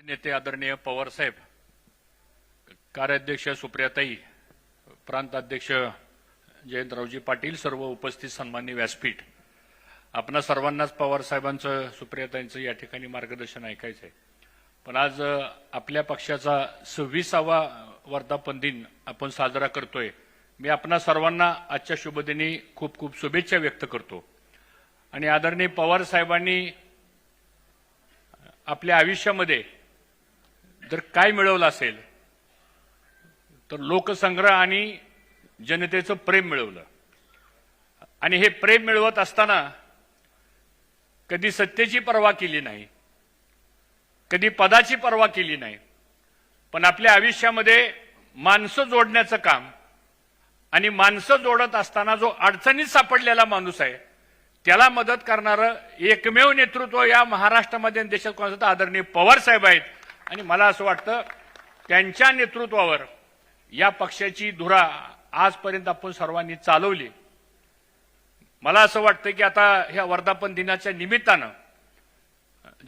नेते आदरणीय पवार साहेब कार्याध्यक्ष सुप्रियाताई प्रांताध्यक्ष जयंतरावजी पाटील सर्व उपस्थित सन्मान्य व्यासपीठ. आपणा सर्वांनाच पवार साहेबांचं सुप्रियाताईंचं या ठिकाणी मार्गदर्शन ऐकायचं आहे पण आज आपल्या पक्षाचा सव्वीसावा वर्धापन दिन आपण साजरा करतोय. मी आपणा सर्वांना आजच्या शुभदिनी खूप खूप शुभेच्छा व्यक्त करतो. आणि आदरणीय पवार साहेबांनी आपल्या आयुष्यामध्ये जर काय मिळवलं असेल तर लोकसंग्रह आणि जनतेचं प्रेम मिळवलं. आणि हे प्रेम मिळवत असताना कधी सत्तेची पर्वा केली नाही कधी पदाची पर्वा केली नाही पण आपल्या आयुष्यामध्ये माणसं जोडण्याचं काम आणि माणसं जोडत असताना जो अडचणीत सापडलेला माणूस आहे त्याला मदत करणारं एकमेव नेतृत्व या महाराष्ट्रामध्ये देशात कोणाचं आदरणीय पवार साहेब आहेत आणि मला असं वाटतं त्यांच्या नेतृत्वावर या पक्षाची धुरा आजपर्यंत आपण सर्वांनी चालवली. मला असं वाटतं की आता ह्या वर्धापन दिनाच्या निमित्तानं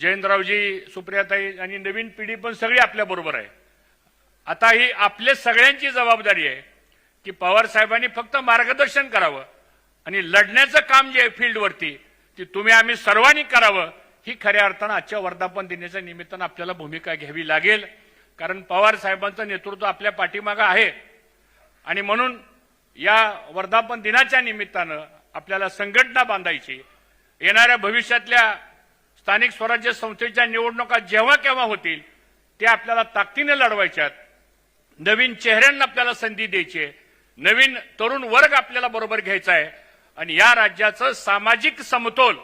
जयंतरावजी सुप्रियाताई आणि नवीन पिढी पण सगळी आपल्याबरोबर आहे. आता ही आपल्या सगळ्यांची जबाबदारी आहे की पवार साहेबांनी फक्त मार्गदर्शन करावं आणि लढण्याचं काम जे आहे फील्डवरती ते तुम्ही आम्ही सर्वांनी करावं ही खऱ्या अर्थानं आजच्या वर्धापन दिनाच्या निमित्तानं आपल्याला भूमिका घ्यावी लागेल. कारण पवार साहेबांचं नेतृत्व आपल्या पाठीमागं आहे. आणि म्हणून या वर्धापन दिनाच्या निमित्तानं आपल्याला संघटना बांधायची. येणाऱ्या भविष्यातल्या स्थानिक स्वराज्य संस्थेच्या निवडणुका जेव्हा केव्हा होतील ते आपल्याला ताकदीने लढवायच्यात नवीन चेहऱ्यांना आपल्याला संधी द्यायची आहे. नवीन तरुण वर्ग आपल्याला बरोबर घ्यायचा आहे. आणि या राज्याचं सामाजिक समतोल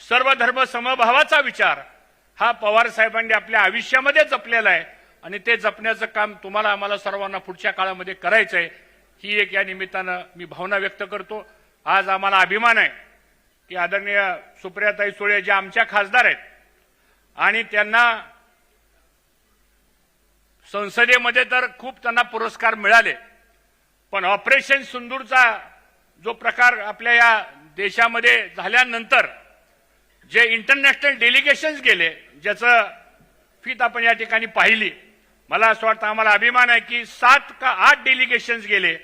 सर्व धर्म समभावाचा विचार हा पवार साहेबांनी आपल्या आयुष्यामध्ये जपलेला आहे. आणि ते जपण्याचं काम तुम्हाला आम्हाला सर्वांना पुढच्या काळामध्ये करायचं आहे ही एक या निमित्तानं मी भावना व्यक्त करतो. आज आम्हाला अभिमान आहे की आदरणीय सुप्रियाताई सुळे ज्या आमच्या खासदार आहेत आणि त्यांना संसदेमध्ये तर खूप त्यांना पुरस्कार मिळाले. पण ऑपरेशन सिंदूरचा जो प्रकार आपल्या या देशामध्ये झाल्यानंतर जे इंटरनॅशनल डेलिगेशन्स गेले ज्याचं फीत आपण या ठिकाणी पाहिली मला असं वाटतं आम्हाला अभिमान आहे की सात का आठ डेलिगेशन्स गेले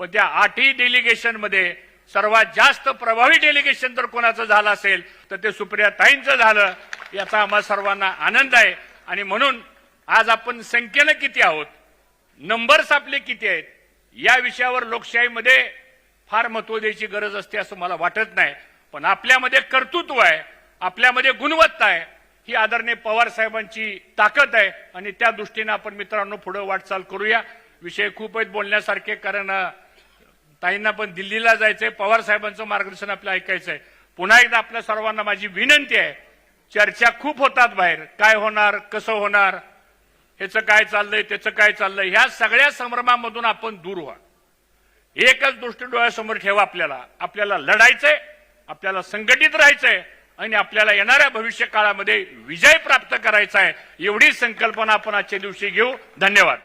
पण त्या आठही डेलिगेशनमध्ये सर्वात जास्त प्रभावी डेलिगेशन जर कोणाचं झालं असेल तर ते सुप्रिया ताईंचं झालं याचा आम्हाला सर्वांना आनंद आहे. आणि म्हणून आज आपण संख्येनं किती आहोत नंबर्स आपले किती आहेत या विषयावर लोकशाहीमध्ये फार महत्त्व द्यायची गरज असते असं मला वाटत नाही. पण आपल्यामध्ये कर्तृत्व आहे आपल्यामध्ये गुणवत्ता आहे. ही आदरणीय पवार साहेबांची ताकद आहे आणि त्या दृष्टीनं आपण मित्रांनो पुढे वाटचाल करूया. विषय खूप आहेत बोलण्यासारखे कारण ताईंना पण दिल्लीला जायचंय. पवार साहेबांचं मार्गदर्शन आपल्याला ऐकायचंय पुन्हा एकदा आपल्या सर्वांना माझी विनंती आहे चर्चा खूप होतात बाहेर. काय होणार कसं होणार ह्याचं काय चाललंय त्याचं काय चाललंय ह्या सगळ्या संभ्रमामधून आपण दूर व्हा. एकच दृष्टी डोळ्यासमोर ठेवा आपल्याला. आपल्याला लढायचंय आपल्याला संघटित राहायचंय आणि आपल्याला येणाऱ्या भविष्य काळामध्ये विजय प्राप्त करायचा आहे एवढी संकल्पना आपण आजच्या दिवशी घेऊ. धन्यवाद.